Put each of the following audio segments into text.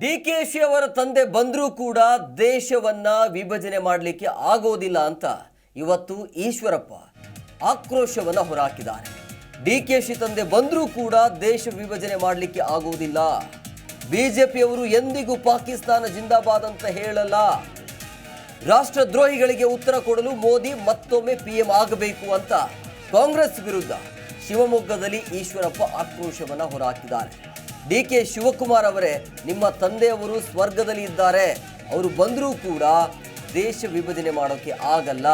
D K ಅವರ ತಂದೆ ಬಂದರೂ ಕೂಡ ದೇಶವನ್ನ ವಿಭಜನೆ ಮಾಡಲಿಕ್ಕೆ ಆಗೋದಿಲ್ಲ ಅಂತ ಇವತ್ತು ಈಶ್ವರಪ್ಪ ಆಕ್ರೋಶವನ್ನು ಹೊರಹಾಕಿದ್ದಾರೆ ಡಿ ಕೆ ತಂದೆ ಬಂದರೂ ಕೂಡ ದೇಶ ವಿಭಜನೆ ಮಾಡಲಿಕ್ಕೆ ಆಗುವುದಿಲ್ಲ ಬಿಜೆಪಿಯವರು ಎಂದಿಗೂ ಪಾಕಿಸ್ತಾನ ಜಿಂದಾಬಾದ್ ಅಂತ ಹೇಳಲ್ಲ. ರಾಷ್ಟ್ರದ್ರೋಹಿಗಳಿಗೆ ಉತ್ತರ ಕೊಡಲು ಮೋದಿ ಮತ್ತೊಮ್ಮೆ ಪಿಎಂ ಆಗಬೇಕು ಅಂತ ಕಾಂಗ್ರೆಸ್ ವಿರುದ್ಧ ಶಿವಮೊಗ್ಗದಲ್ಲಿ ಈಶ್ವರಪ್ಪ ಆಕ್ರೋಶವನ್ನು ಹೊರಹಾಕಿದ್ದಾರೆ ಡಿ ಕೆ ಶಿವಕುಮಾರ್ ಅವರೇ, ನಿಮ್ಮ ತಂದೆಯವರು ಸ್ವರ್ಗದಲ್ಲಿ ಇದ್ದಾರೆ. ಅವರು ಬಂದರೂ ಕೂಡ ದೇಶ ವಿಭಜನೆ ಮಾಡೋಕೆ ಆಗಲ್ಲ.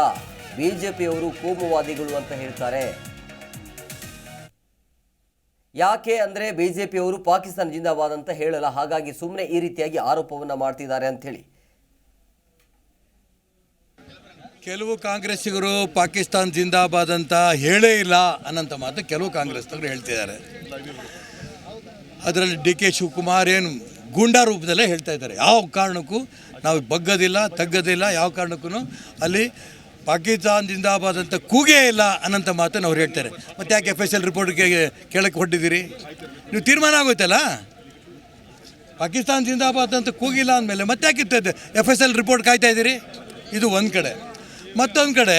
ಬಿಜೆಪಿಯವರು ಕೋಮುವಾದಿಗಳು ಅಂತ ಹೇಳ್ತಾರೆ. ಯಾಕೆ ಅಂದ್ರೆ ಬಿಜೆಪಿಯವರು ಪಾಕಿಸ್ತಾನ ಜಿಂದಾಬಾದ್ ಅಂತ ಹೇಳಲ್ಲ. ಹಾಗಾಗಿ ಸುಮ್ಮನೆ ಈ ರೀತಿಯಾಗಿ ಆರೋಪವನ್ನು ಮಾಡ್ತಿದ್ದಾರೆ ಅಂಥೇಳಿ. ಕೆಲವು ಕಾಂಗ್ರೆಸ್ಸಿಗರು ಪಾಕಿಸ್ತಾನ ಜಿಂದಾಬಾದ್ ಅಂತ ಹೇಳೇ ಇಲ್ಲ ಅನ್ನೋಂಥ ಮಾತು ಕೆಲವು ಕಾಂಗ್ರೆಸ್ನವರು ಹೇಳ್ತಿದ್ದಾರೆ. ಅದರಲ್ಲಿ ಡಿ ಕೆ ಶಿವಕುಮಾರ್ ಏನು ಗೂಂಡಾ ರೂಪದಲ್ಲೇ ಹೇಳ್ತಾ ಇದ್ದಾರೆ. ಯಾವ ಕಾರಣಕ್ಕೂ ನಾವು ಬಗ್ಗದಿಲ್ಲ, ತಗ್ಗದಿಲ್ಲ, ಯಾವ ಕಾರಣಕ್ಕೂ ಅಲ್ಲಿ ಪಾಕಿಸ್ತಾನ್ ಜಿಂದಾಬಾದ್ ಅಂತ ಕೂಗೇ ಇಲ್ಲ ಅನ್ನೋಂಥ ಮಾತನ್ನು ಅವ್ರು ಹೇಳ್ತಾರೆ. ಮತ್ತು ಯಾಕೆ ಎಫ್ ಎಸ್ ಎಲ್ ರಿಪೋರ್ಟ್ಗೆ ಕೇಳಕ್ಕೆ ಹೊಟ್ಟಿದ್ದೀರಿ ನೀವು ತೀರ್ಮಾನ ಆಗೋಯ್ತಲ್ಲ? ಪಾಕಿಸ್ತಾನ ಜಿಂದಾಬಾದ್ ಅಂತ ಕೂಗಿಲ್ಲ ಅಂದಮೇಲೆ ಮತ್ತೆ ಯಾಕೆ ಎಫ್ ಎಸ್ ಎಲ್ ರಿಪೋರ್ಟ್ ಕಾಯ್ತಾ ಇದ್ದೀರಿ? ಇದು ಒಂದು ಕಡೆ. ಮತ್ತೊಂದು ಕಡೆ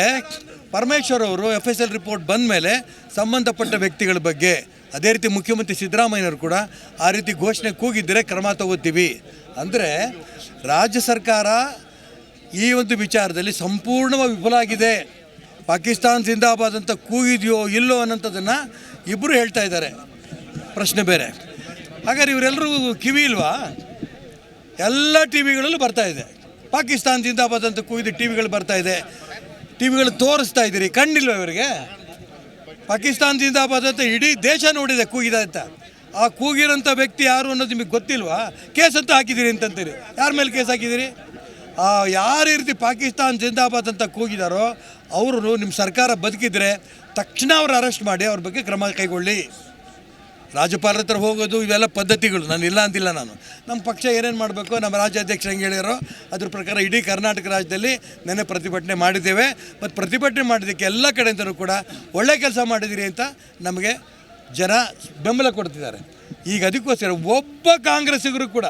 ಪರಮೇಶ್ವರ್ ಅವರು ಎಫ್ ಎಸ್ ಎಲ್ ರಿಪೋರ್ಟ್ ಬಂದ ಮೇಲೆ ಸಂಬಂಧಪಟ್ಟ ವ್ಯಕ್ತಿಗಳ ಬಗ್ಗೆ, ಅದೇ ರೀತಿ ಮುಖ್ಯಮಂತ್ರಿ ಸಿದ್ದರಾಮಯ್ಯನವರು ಕೂಡ ಆ ರೀತಿ ಘೋಷಣೆ ಕೂಗಿದ್ದರೆ ಕ್ರಮ ತಗೋತೀವಿ. ಅಂದರೆ ರಾಜ್ಯ ಸರ್ಕಾರ ಈ ಒಂದು ವಿಚಾರದಲ್ಲಿ ಸಂಪೂರ್ಣವಾಗಿ ವಿಫಲ ಆಗಿದೆ. ಪಾಕಿಸ್ತಾನ್ ಜಿಂದಾಬಾದ್ ಅಂತ ಕೂಗಿದೆಯೋ ಇಲ್ಲೋ ಅನ್ನೋಂಥದ್ದನ್ನು ಇಬ್ಬರು ಹೇಳ್ತಾ ಇದ್ದಾರೆ. ಪ್ರಶ್ನೆ ಬೇರೆ. ಹಾಗಾದ್ರೆ ಇವರೆಲ್ಲರೂ ಕಿವಿ ಇಲ್ವಾ? ಎಲ್ಲ ಟಿ ವಿಗಳಲ್ಲೂ ಬರ್ತಾ ಇದೆ. ಪಾಕಿಸ್ತಾನ್ ಜಿಂದಾಬಾದ್ ಅಂತ ಕೂಗಿದ ಟಿ ವಿಗಳು ಬರ್ತಾ ಇದೆ. ಟಿ ವಿಗಳು ತೋರಿಸ್ತಾ ಇದ್ದೀರಿ ಕಂಡಿಲ್ವ ಇವರಿಗೆ? ಪಾಕಿಸ್ತಾನ ಜಿಂದಾಬಾದ್ ಅಂತ ಇಡೀ ದೇಶ ನೋಡಿದೆ ಕೂಗಿದೆ ಅಂತ. ಆ ಕೂಗಿರೋಂಥ ವ್ಯಕ್ತಿ ಯಾರು ಅನ್ನೋದು ನಿಮಗೆ ಗೊತ್ತಿಲ್ವಾ? ಕೇಸ್ ಅಂತ ಹಾಕಿದ್ದೀರಿ ಅಂತಂತೀರಿ. ಯಾರ ಮೇಲೆ ಕೇಸ್ ಹಾಕಿದ್ದೀರಿ? ಆ, ಯಾರು ರೀತಿ ಪಾಕಿಸ್ತಾನ್ ಜಿಂದಾಬಾದ್ ಅಂತ ಕೂಗಿದಾರೋ ಅವರು ನಿಮ್ಮ ಸರ್ಕಾರ ಬದುಕಿದ್ರೆ ತಕ್ಷಣ ಅವ್ರು ಅರೆಸ್ಟ್ ಮಾಡಿ, ಅವ್ರ ಬಗ್ಗೆ ಕ್ರಮ ಕೈಗೊಳ್ಳಿ. ರಾಜ್ಯಪಾಲರ ಹತ್ರ ಹೋಗೋದು ಇವೆಲ್ಲ ಪದ್ಧತಿಗಳು. ನಾನು ಇಲ್ಲ ಅಂತಿಲ್ಲ ನಾನು. ನಮ್ಮ ಪಕ್ಷ ಏನೇನು ಮಾಡಬೇಕು, ನಮ್ಮ ರಾಜ್ಯಾಧ್ಯಕ್ಷ ಹೆಂಗೆ ಹೇಳಿರೋ ಅದ್ರ ಪ್ರಕಾರ ಇಡೀ ಕರ್ನಾಟಕ ರಾಜ್ಯದಲ್ಲಿ ನೆನೆ ಪ್ರತಿಭಟನೆ ಮಾಡಿದ್ದೇವೆ. ಮತ್ತು ಪ್ರತಿಭಟನೆ ಮಾಡಿದ್ದಕ್ಕೆ ಎಲ್ಲ ಕಡೆಯಿಂದಲೂ ಕೂಡ ಒಳ್ಳೆ ಕೆಲಸ ಮಾಡಿದಿರಿ ಅಂತ ನಮಗೆ ಜನ ಬೆಂಬಲ ಕೊಡ್ತಿದ್ದಾರೆ. ಈಗ ಅದಕ್ಕೋಸ್ಕರ ಒಬ್ಬ ಕಾಂಗ್ರೆಸ್ಸಿಗರು ಕೂಡ